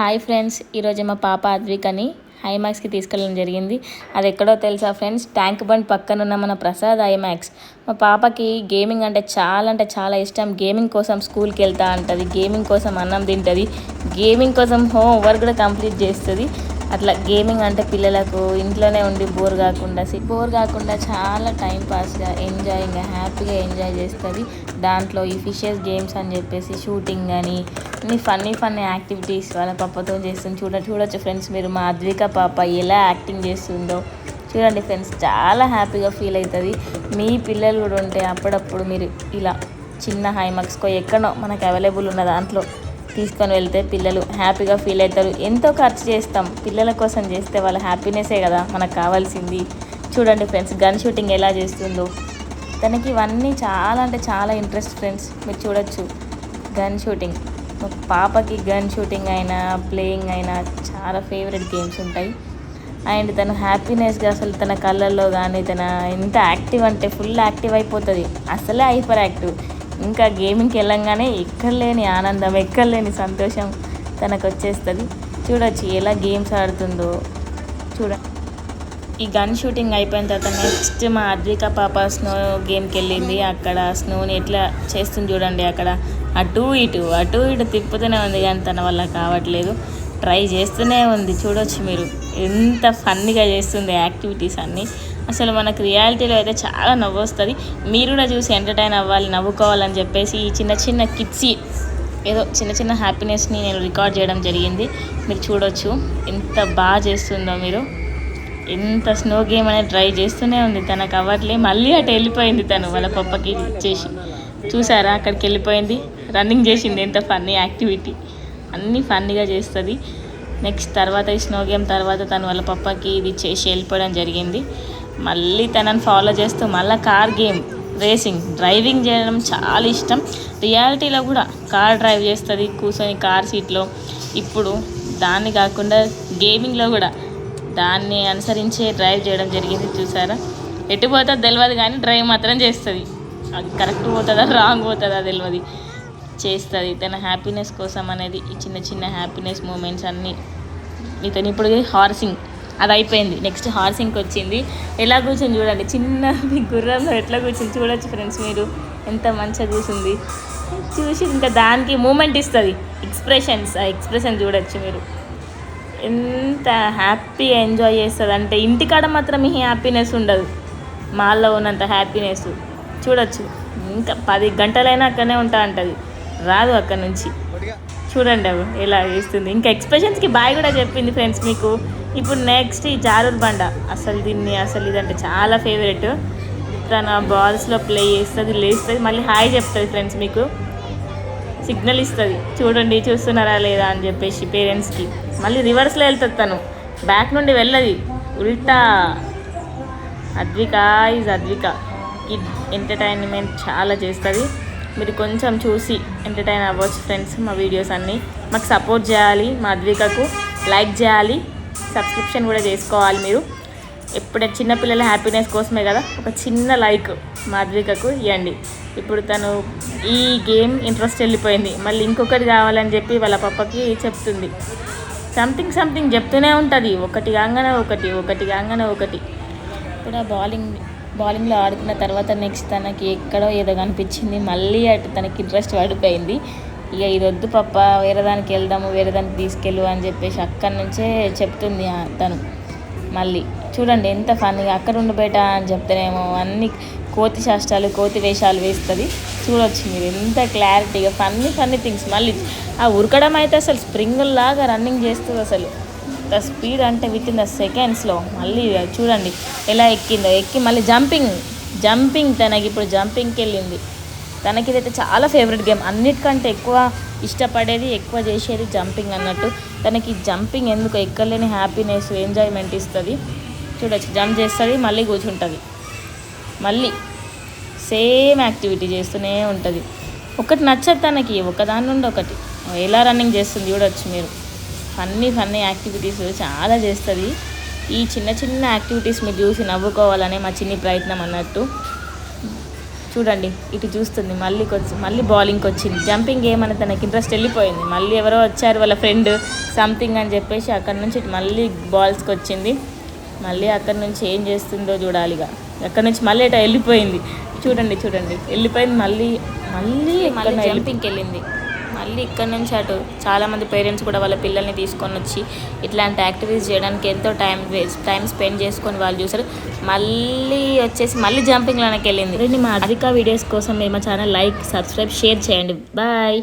Hi friends ఈరోజు మా పాప అద్వికని హైమాక్స్కి తీసుకెళ్ళడం జరిగింది. అది ఎక్కడో తెలుసా ఫ్రెండ్స్ ట్యాంక్ బండ్ పక్కన ఉన్న మన ప్రసాద్ ఐమాక్స్ మా పాపకి గేమింగ్ అంటే చాలా అంటే చాలా ఇష్టం. గేమింగ్ కోసం స్కూల్కి వెళ్తా ఉంటుంది గేమింగ్ కోసం అన్నం తింటుంది గేమింగ్ కోసం హోమ్ వర్క్ కూడా కంప్లీట్ చేస్తుంది. అట్లా గేమింగ్ అంటే పిల్లలకు ఇంట్లోనే ఉండి బోర్ కాకుండా బోర్ కాకుండా చాలా టైం పాస్గా ఎంజాయింగ్గా హ్యాపీగా ఎంజాయ్ చేస్తుంది. దాంట్లో ఈ ఫిషెస్ గేమ్స్ అని చెప్పేసి షూటింగ్ అని అన్ని ఫన్నీ ఫన్నీ యాక్టివిటీస్ వాళ్ళ పాపతో చేస్తుంది. చూడ చూడొచ్చు ఫ్రెండ్స్ మీరు మా అద్విక పాప ఎలా యాక్టింగ్ చేస్తుందో. చూడండి ఫ్రెండ్స్ చాలా హ్యాపీగా ఫీల్ అవుతుంది మీ పిల్లలు కూడా ఉంటే అప్పుడప్పుడు మీరు ఇలా చిన్న హైమాక్స్కో ఎక్కడో మనకు అవైలబుల్ ఉన్న దాంట్లో తీసుకొని వెళ్తే పిల్లలు హ్యాపీగా ఫీల్ అవుతారు. ఎంతో ఖర్చు చేస్తాం. పిల్లల కోసం చేస్తే వాళ్ళ హ్యాపీనెస్సే కదా మనకు కావాల్సింది. చూడండి ఫ్రెండ్స్ గన్ షూటింగ్ ఎలా చేస్తుందో. తనకి ఇవన్నీ చాలా అంటే చాలా ఇంట్రెస్ట్ ఫ్రెండ్స్. మీరు చూడొచ్చు. Gun shooting. పాపకి గన్ షూటింగ్ అయినా ప్లేయింగ్ అయినా చాలా ఫేవరెట్ గేమ్స్ ఉంటాయి. అండ్ తను హ్యాపీనెస్గా అసలు తన కళ్ళల్లో కానీ తన ఎంత యాక్టివ్ అంటే ఫుల్ యాక్టివ్ అయిపోతుంది. అసలే హైపర్ యాక్టివ్. ఇంకా గేమింగ్కి వెళ్ళంగానే ఎక్కడలేని ఆనందం ఎక్కడలేని సంతోషం తనకు వచ్చేస్తుంది చూడొచ్చు ఎలా గేమ్స్ ఆడుతుందో. చూడ ఈ గన్ షూటింగ్ అయిపోయిన తర్వాత నెక్స్ట్ మా అద్విక పాప స్నో గేమ్కి వెళ్ళింది. అక్కడ స్నోని ఎట్లా చేస్తుంది చూడండి అక్కడ. అటు ఇటు అటు ఇటు తిప్పుతూనే ఉంది కానీ తన వల్ల కావట్లేదు. ట్రై చేస్తూనే ఉంది. చూడొచ్చు మీరు. ఎంత ఫన్నీగా చేస్తుంది యాక్టివిటీస్ అన్నీ. అసలు మనకు రియాలిటీలో అయితే చాలా నవ్వు వస్తుంది. మీరు కూడా చూసి ఎంటర్టైన్ అవ్వాలి నవ్వుకోవాలని చెప్పేసి ఈ చిన్న చిన్న కిడ్సీ ఏదో చిన్న చిన్న హ్యాపీనెస్ని నేను రికార్డ్ చేయడం జరిగింది. మీరు చూడొచ్చు. ఎంత బాగా చేస్తుందో మీరు. ఎంత స్నో గేమ్ అనేది ట్రై చేస్తూనే ఉంది. తనకు అవ్వట్లే మళ్ళీ అటు వెళ్ళిపోయింది తను వాళ్ళ పప్పకి ఇచ్చేసి చూసారా? అక్కడికి వెళ్ళిపోయింది. రన్నింగ్ చేసింది. ఎంత ఫన్నీ యాక్టివిటీ అన్నీ ఫన్నీగా చేస్తుంది. నెక్స్ట్ తర్వాత ఈ స్నో గేమ్ తర్వాత తను వాళ్ళ పప్పకి ఇది చేసి వెళ్ళిపోవడం జరిగింది. మళ్ళీ తనని ఫాలో చేస్తూ మళ్ళీ కార్ గేమ్ రేసింగ్ డ్రైవింగ్ చేయడం చాలా ఇష్టం. రియాలిటీలో కూడా కార్ డ్రైవ్ చేస్తుంది కూర్చొని కార్ సీట్లో ఇప్పుడు దాన్ని కాకుండా గేమింగ్లో కూడా దాన్ని అనుసరించే డ్రైవ్ చేయడం జరిగింది చూసారా? ఎటు పోతుందో తెలియదు కానీ డ్రైవ్ మాత్రం చేస్తుంది. అది కరెక్ట్ పోతుందా రాంగ్ పోతుందా తెలియదు చేస్తుంది. తన హ్యాపీనెస్ కోసం అనేది ఈ చిన్న చిన్న హ్యాపీనెస్ మూమెంట్స్ అన్నీ. ఇతను ఇప్పుడు హార్సింగ్ అది అయిపోయింది నెక్స్ట్ హార్స్ వచ్చింది ఎలా కూర్చొని చూడండి. చిన్న గుర్రంలో ఎట్లా కూర్చొని చూడొచ్చు ఫ్రెండ్స్ మీరు. ఎంత మంచిగా కూర్చుంది. చూసి ఇంకా దానికి మూమెంట్ ఇస్తుంది. ఎక్స్ప్రెషన్స్ ఆ ఎక్స్ప్రెషన్ చూడొచ్చు మీరు. ఎంత హ్యాపీ ఎంజాయ్ చేస్తుంది. అంటే ఇంటికాడ మాత్రం ఈ హ్యాపీనెస్ ఉండదు. మాల్లో ఉన్నంత హ్యాపీనెస్ చూడొచ్చు. ఇంకా పది గంటలైనా అక్కడనే ఉంటా అంటది. రాదు అక్కడ నుంచి. చూడండి అవి ఎలా చేస్తుంది. ఇంకా ఎక్స్ప్రెషన్స్కి బాయ్ కూడా చెప్పింది ఫ్రెండ్స్ మీకు. ఇప్పుడు నెక్స్ట్ ఈ జారూర్ బండ. అసలు దీన్ని అసలు ఇదంటే చాలా ఫేవరెట్ తన బాల్స్లో ప్లే చేస్తుంది లేస్తుంది మళ్ళీ హాయ్ చెప్తుంది ఫ్రెండ్స్ మీకు. సిగ్నల్ ఇస్తుంది. చూడండి చూస్తున్నారా లేదా అని చెప్పేసి పేరెంట్స్కి మళ్ళీ రివర్స్లో వెళ్తుంది తను. బ్యాక్ నుండి వెళ్ళది. ఉల్టా. Advika is Advika. Kid entertainment చాలా చేస్తుంది. మీరు కొంచెం చూసి ఎంటర్టైన్ అవ్వచ్చు ఫ్రెండ్స్ మా వీడియోస్ అన్నీ. మాకు సపోర్ట్ చేయాలి మా అద్వికకు. లైక్ చేయాలి. సబ్స్క్రిప్షన్ కూడా చేసుకోవాలి మీరు. ఎప్పుడే చిన్నపిల్లల హ్యాపీనెస్ కోసమే కదా ఒక చిన్న లైక్ మాధవికకు ఇవ్వండి. ఇప్పుడు తను ఈ గేమ్ ఇంట్రెస్ట్ వెళ్ళిపోయింది. మళ్ళీ ఇంకొకటి కావాలని చెప్పి వాళ్ళ పప్పకి చెప్తుంది. సంథింగ్ సంథింగ్ చెప్తూనే ఉంటుంది. ఒకటి కాగానే ఒకటి ఒకటి కాగానే ఒకటి. ఇప్పుడు ఆ బౌలింగ్ బౌలింగ్లో ఆడుకున్న తర్వాత నెక్స్ట్ తనకి ఎక్కడో ఏదో కనిపించింది. మళ్ళీ అటు తనకి ఇంట్రెస్ట్ పడిపోయింది. ఇక ఇది వద్దు పప్ప వేరే దానికి వెళ్దాము వేరే దానికి తీసుకెళ్ళు అని చెప్పేసి అక్కడి నుంచే చెప్తుంది తను. మళ్ళీ చూడండి ఎంత ఫన్నీగా అక్కడ ఉండిపోయట అని చెప్తేనేమో అన్ని కోతి శాస్త్రాలు కోతి వేషాలు వేస్తుంది. చూడొచ్చు మీరు ఎంత క్లారిటీగా ఫన్నీ ఫన్నీ థింగ్స్ మళ్ళీ ఆ ఉరకడం అయితే అసలు స్ప్రింగుల్లాగా రన్నింగ్ చేస్తుంది అసలు. ద స్పీడ్ అంటే విత్ ఇన్ ద సెకండ్స్లో మళ్ళీ చూడండి ఎలా ఎక్కిందో. ఎక్కి మళ్ళీ జంపింగ్ జంపింగ్ తనకి ఇప్పుడు జంపింగ్కి వెళ్ళింది. తనకి ఇదైతే చాలా ఫేవరెట్ గేమ్. అన్నిటికంటే ఎక్కువ ఇష్టపడేది ఎక్కువ చేసేది జంపింగ్ అన్నట్టు. తనకి జంపింగ్ ఎందుకు? ఎక్కలేని హ్యాపీనెస్ ఎంజాయ్మెంట్ ఇస్తుంది. చూడొచ్చు. జంప్ చేస్తుంది మళ్ళీ కూర్చుంటుంది. మళ్ళీ సేమ్ యాక్టివిటీ చేస్తూనే ఉంటుంది. ఒకటి నచ్చదు తనకి ఒకదాని నుండి ఒకటి. ఎలా రన్నింగ్ చేస్తుంది చూడొచ్చు మీరు. ఫన్నీ ఫన్నీ యాక్టివిటీస్ చాలా చేస్తుంది. ఈ చిన్న చిన్న యాక్టివిటీస్ మీరు చూసి నవ్వుకోవాలనే మా చిన్ని ప్రయత్నం అన్నట్టు. చూడండి ఇటు చూస్తుంది మళ్ళీ మళ్ళీ బౌలింగ్కి వచ్చింది జంపింగ్ ఏమని తనకి ఇంట్రెస్ట్ వెళ్ళిపోయింది. మళ్ళీ ఎవరో వచ్చారు వాళ్ళ ఫ్రెండ్ సంథింగ్ అని చెప్పేసి అక్కడ నుంచి ఇటు మళ్ళీ బాల్స్కి వచ్చింది మళ్ళీ అక్కడ నుంచి ఏం చేస్తుందో చూడాలి ఇక. అక్కడ నుంచి మళ్ళీ ఇటు వెళ్ళిపోయింది. చూడండి చూడండి. వెళ్ళిపోయింది మళ్ళీ మళ్ళీ మళ్ళీ జంపింగ్కి వెళ్ళింది. మళ్ళీ ఇక్కడ నుంచి అటు చాలామంది పేరెంట్స్ కూడా వాళ్ళ పిల్లల్ని తీసుకొని వచ్చి ఇట్లాంటి యాక్టివిటీస్ చేయడానికి ఎంతో టైం వేస్ట్ టైం స్పెండ్ చేసుకొని వాళ్ళు చూసారు మళ్ళీ వచ్చేసి మళ్ళీ జంపింగ్లోకి వెళ్ళింది. మా అధిక వీడియోస్ కోసం మేము ఛానల్ లైక్ సబ్స్క్రైబ్ షేర్ చేయండి. బాయ్.